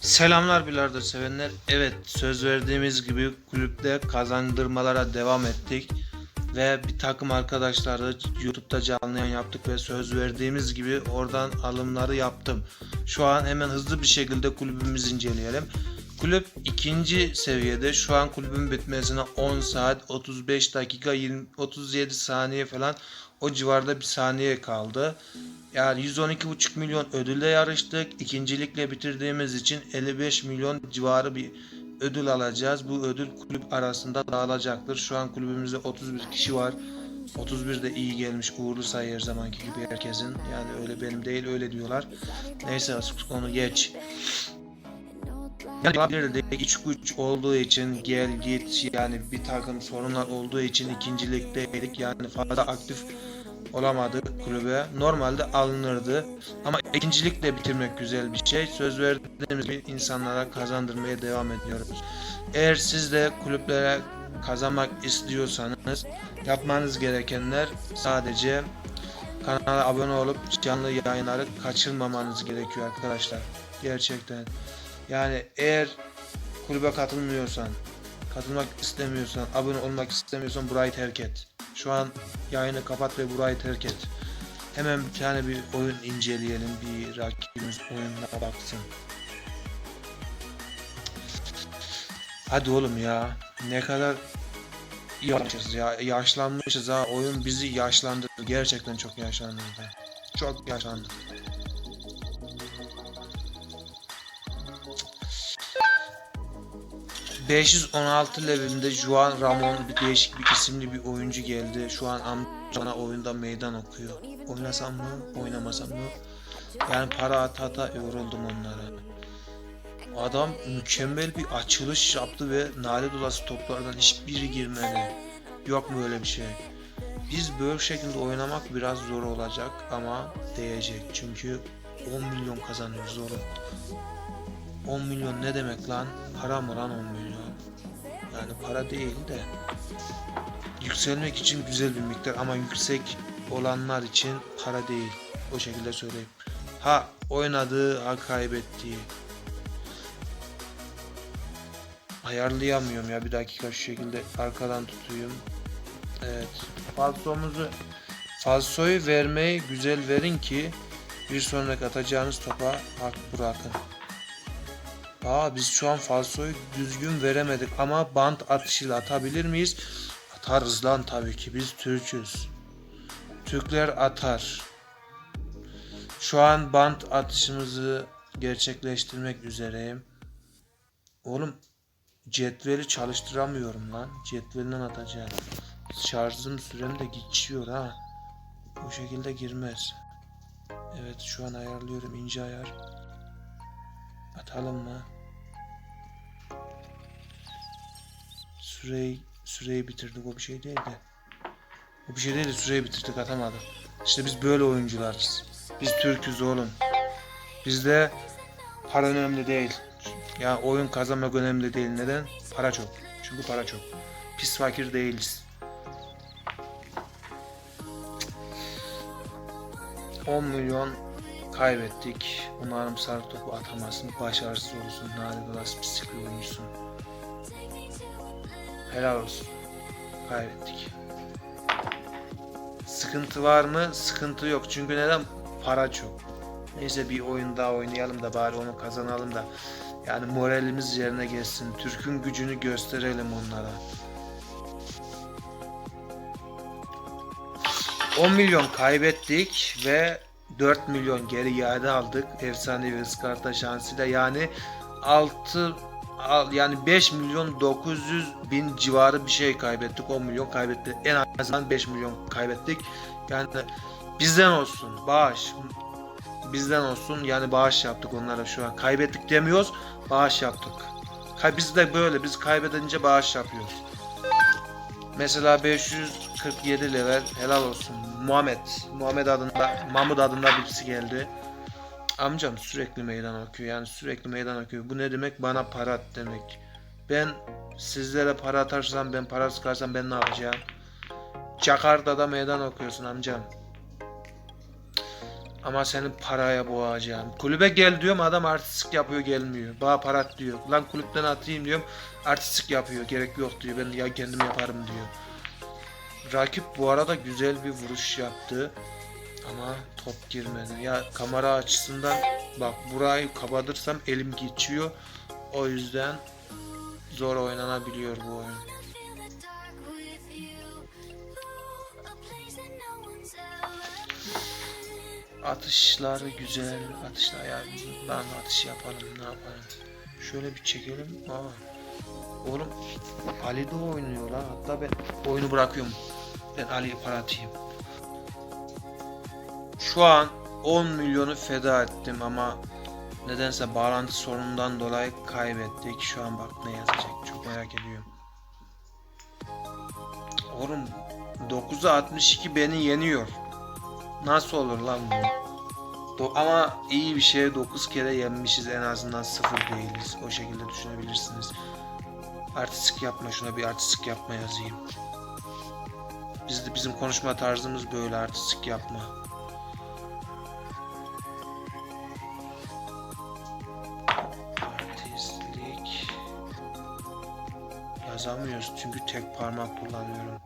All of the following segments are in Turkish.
Selamlar bilardo sevenler. Evet söz verdiğimiz gibi kulüpte kazandırmalara devam ettik. Ve bir takım arkadaşlarla YouTube'da canlı yayın yaptık ve söz verdiğimiz gibi oradan alımları yaptım. Şu an hemen hızlı bir şekilde kulübümüzü inceleyelim. Kulüp ikinci seviyede şu an kulübün bitmesine 10 saat 35 dakika 20, 37 saniye falan o civarda bir saniye kaldı. Yani 112,5 milyon ödülle yarıştık. İkincilikle bitirdiğimiz için 55 milyon civarı bir ödül alacağız. Bu ödül kulüp arasında dağılacaktır. Şu an kulübümüzde 31 kişi var. 31 de iyi gelmiş uğurlu sayı her zamanki gibi herkesin. Yani öyle benim değil öyle diyorlar. Neyse onu geç. Yani de iç güç olduğu için gel git yani bir takım sorunlar olduğu için ikincilikteydik. Yani fazla aktif olamadık kulübe. Normalde alınırdı. Ama ikincilikle bitirmek güzel bir şey. Söz verdiğimiz gibi insanlara kazandırmaya devam ediyoruz. Eğer siz de kulüplere kazanmak istiyorsanız yapmanız gerekenler sadece kanala abone olup canlı yayınları kaçırmamanız gerekiyor arkadaşlar. Gerçekten. Yani eğer kulübe katılmıyorsan, katılmak istemiyorsan, abone olmak istemiyorsan burayı terk et. Şu an yayını kapat ve burayı terk et. Hemen bir tane bir oyun inceleyelim. Bir rakibimiz oyununa baksın. Hadi oğlum ya. Ne kadar yaşlanmışız ya. Yaşlanmışız ha. Oyun bizi yaşlandırdı. Gerçekten çok yaşlandırdı. Çok yaşlandık. ...516 levelinde Juan Ramon bir değişik bir isimli bir oyuncu geldi. Şu an amcana oyunda meydan okuyor. Oynasam mı, oynamasam mı? Yani para ata ata yoruldum onlara. Adam mükemmel bir açılış yaptı ve nale dolası toplardan hiçbiri girmedi. Yok mu öyle bir şey? Biz böyle şekilde oynamak biraz zor olacak ama değecek. Çünkü 10 milyon kazanıyoruz oğlum. 10 milyon ne demek lan? Para mı lan 10 milyon? Yani para değil de yükselmek için güzel bir miktar ama yüksek olanlar için para değil. O şekilde söyleyeyim. Ha oynadığı, ha kaybettiği. Ayarlayamıyorum ya bir dakika şu şekilde arkadan tutayım. Evet. Falsomuzu falsoyu vermeyi güzel verin ki bir sonraki atacağınız topa hak bırakın. Aa biz şu an falsoyu düzgün veremedik ama bant atışıyla atabilir miyiz? Atarız lan tabii ki biz Türk'üz. Türkler atar. Şu an bant atışımızı gerçekleştirmek üzereyim. Oğlum cetveli çalıştıramıyorum lan. Cetvelinden atacağım. Şarjım sürem de geçiyor ha. Bu şekilde girmez. Evet şu an ayarlıyorum ince ayar. Atalım mı? Süreyi, süreyi bitirdik o bir şey değil de. O bir şey değil de süreyi bitirdik atamadık. İşte biz böyle oyuncularız. Biz Türk'üz oğlum. Bizde para önemli değil. Ya oyun kazanmak önemli değil. Neden? Para çok. Çünkü para çok. Pis fakir değiliz. 10 milyon kaybettik. Umarım sarı topu atamazsın. Başarısız olursun. Nari Dolas pislik bir oyuncusun. Helal olsun. Kaybettik. Sıkıntı var mı? Sıkıntı yok. Çünkü neden? Para çok. Neyse bir oyun daha oynayalım da bari onu kazanalım da. Yani moralimiz yerine gelsin. Türk'ün gücünü gösterelim onlara. 10 milyon kaybettik ve 4 milyon geri iade aldık. Efsanevi ıskarta şansıyla yani 6 al- yani 5 milyon 900 bin civarı bir şey kaybettik. 10 milyon kaybettik. En azından 5 milyon kaybettik. Yani bizden olsun bağış. Bizden olsun yani bağış yaptık onlara şu an. Kaybettik demiyoruz. Bağış yaptık. Biz de böyle biz kaybedince bağış yapıyoruz. Mesela 547 level helal olsun. Muhammed. Muhammed adında, Mahmut adında birisi geldi. Amcam sürekli meydan okuyor. Yani sürekli meydan okuyor. Bu ne demek? Bana para at demek. Ben sizlere para atarsam, ben para sıkarsam ben ne yapacağım? Jakarta'da meydan okuyorsun amcam. Ama senin paraya boğacağım. Kulübe gel diyorum adam artistik yapıyor gelmiyor. Bana para at diyor. Lan kulüpten atayım diyorum. Artistik yapıyor. Gerek yok diyor. Ben ya kendim yaparım diyor. Rakip bu arada güzel bir vuruş yaptı. Ama top girmedi. Ya kamera açısından bak burayı kapatırsam elim geçiyor. O yüzden zor oynanabiliyor bu oyun. Atışları güzel. Atışlar ya lan atış yapalım ne yapalım. Şöyle bir çekelim. Aa. Oğlum Ali de oynuyor lan. Hatta ben oyunu bırakıyorum. Ben Ali'ye para atayım. Şu an 10 milyonu feda ettim ama nedense bağlantı sorunundan dolayı kaybettik. Şu an bak ne yazacak çok merak ediyorum. Oğlum 9'a 62 beni yeniyor. Nasıl olur lan bu? Do- ama iyi bir şey 9 kere yenmişiz en azından 0 değiliz. O şekilde düşünebilirsiniz. Artistik yapma şuna bir artistik yapma yazayım. Biz de bizim konuşma tarzımız böyle artistik yapma. Artistlik yazamıyoruz çünkü tek parmak kullanıyorum.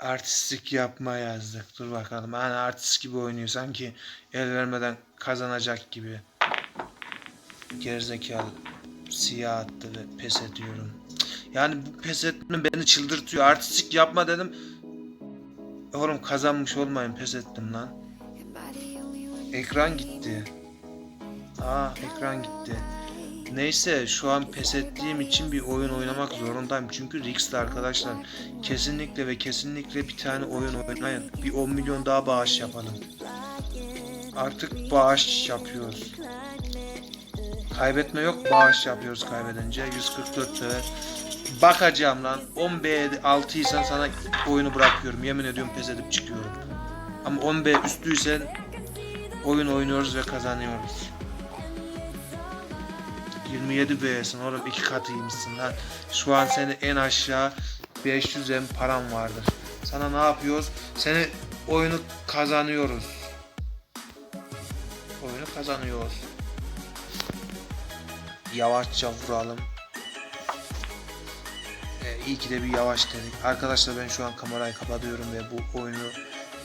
Artistlik yapma yazdık. Dur bakalım. Hani artist gibi oynuyor sanki el vermeden kazanacak gibi. Gerizekalı siyah attı ve pes ediyorum. Yani bu pes etme beni çıldırtıyor. Artistlik yapma dedim. Oğlum kazanmış olmayın pes ettim lan. Ekran gitti. Aa ekran gitti. Neyse şu an pes ettiğim için bir oyun oynamak zorundayım. Çünkü Rix'te arkadaşlar kesinlikle ve kesinlikle bir tane oyun oynayın. Bir 10 milyon daha bağış yapalım. Artık bağış yapıyoruz. Kaybetme yok bağış yapıyoruz kaybedince. 144 TL. Bakacağım lan. 10B 6 isen sana oyunu bırakıyorum. Yemin ediyorum pes edip çıkıyorum. Ama 10B üstüysen oyun oynuyoruz ve kazanıyoruz. 27 B'sin oğlum iki katıymışsın lan. Şu an seni en aşağı 500 M param vardır. Sana ne yapıyoruz? Seni oyunu kazanıyoruz. Oyunu kazanıyoruz. Yavaşça vuralım. Ee, iyi ki de bir yavaş dedik. Arkadaşlar ben şu an kamerayı kapatıyorum ve bu oyunu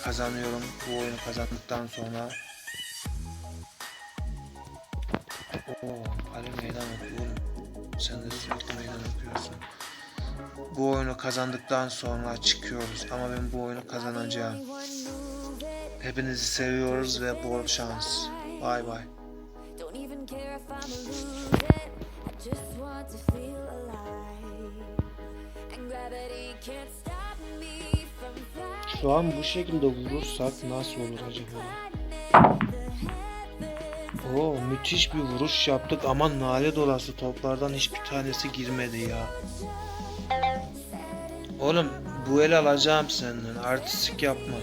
kazanıyorum. Bu oyunu kazandıktan sonra Oo, Ali meydan okuyor oğlum. Sen de sürekli meydan okuyorsun. Bu oyunu kazandıktan sonra çıkıyoruz ama ben bu oyunu kazanacağım. Hepinizi seviyoruz ve bol şans. Bay bay. Şu an bu şekilde vurursak nasıl olur acaba? Oo müthiş bir vuruş yaptık ama nale dolası toplardan hiçbir tanesi girmedi ya. Oğlum bu el alacağım senden. Artistik yapma.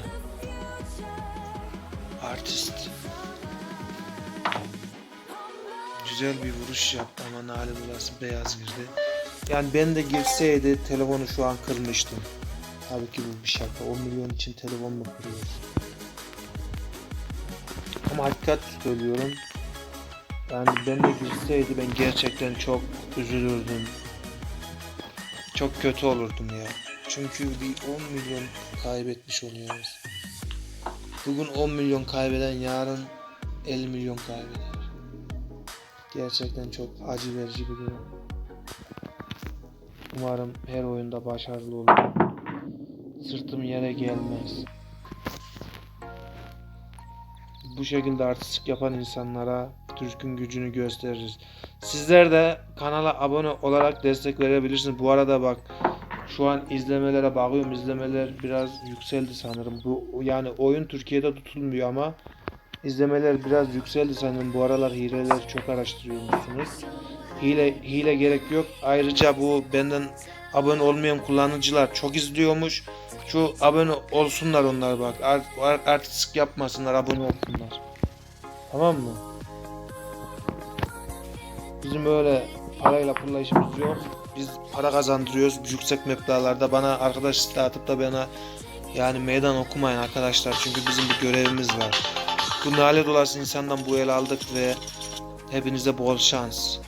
Artist. Güzel bir vuruş yaptı ama nale dolası beyaz girdi. Yani ben de girseydi telefonu şu an kırmıştım. Tabii ki bu bir şaka. 10 milyon için telefon mu kırıyoruz? Ama hakikat söylüyorum. Yani ben de girseydi ben gerçekten çok üzülürdüm. Çok kötü olurdum ya. Çünkü bir 10 milyon kaybetmiş oluyoruz. Bugün 10 milyon kaybeden yarın 50 milyon kaybeder. Gerçekten çok acı verici bir durum. Umarım her oyunda başarılı olurum. Sırtım yere gelmez. Bu şekilde artistik yapan insanlara Türk'ün gücünü gösteririz. Sizler de kanala abone olarak destek verebilirsiniz. Bu arada bak şu an izlemelere bakıyorum. İzlemeler biraz yükseldi sanırım. Bu yani oyun Türkiye'de tutulmuyor ama izlemeler biraz yükseldi sanırım. Bu aralar hileler çok araştırıyormuşsunuz. Hile hile gerek yok. Ayrıca bu benden abone olmayan kullanıcılar çok izliyormuş. Şu abone olsunlar onlar bak. Art, art, artistik yapmasınlar, abone olsunlar. Tamam mı? Bizim öyle parayla pulla işimiz yok. Biz para kazandırıyoruz yüksek meblağlarda. Bana arkadaş atıp da bana yani meydan okumayın arkadaşlar. Çünkü bizim bir görevimiz var. Bu nalet olası insandan bu el aldık ve hepinize bol şans.